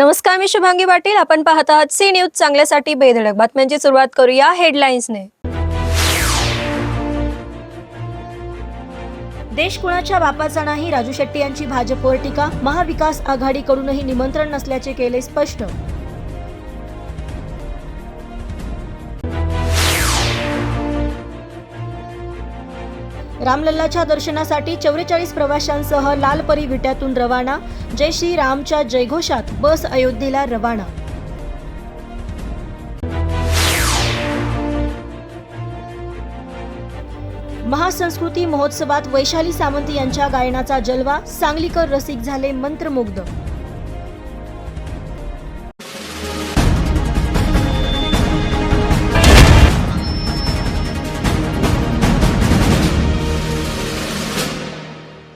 नमस्कार मी शुभांगी पाटील. आपण पाहत आहात सी न्यूज चांगल्यासाठी बेधडक बातम्यांची सुरुवात करूया हेडलाईन्सने देश कुणाच्या बापाचा नाही राजू शेट्टी यांची भाजपवर टीका. महाविकास आघाडीकडूनही निमंत्रण नसल्याचे केले स्पष्ट. रामलल्लाच्या दर्शनासाठी चौवेचाळीस प्रवाशांसह लालपरी विट्यातून रवाना. जय श्री रामच्या जयघोषात बस अयोध्येला रवाना. महासंस्कृती महोत्सवात वैशाली सामंत यांच्या गायनाचा जलवा सांगलीकर रसिक झाले मंत्रमुग्ध.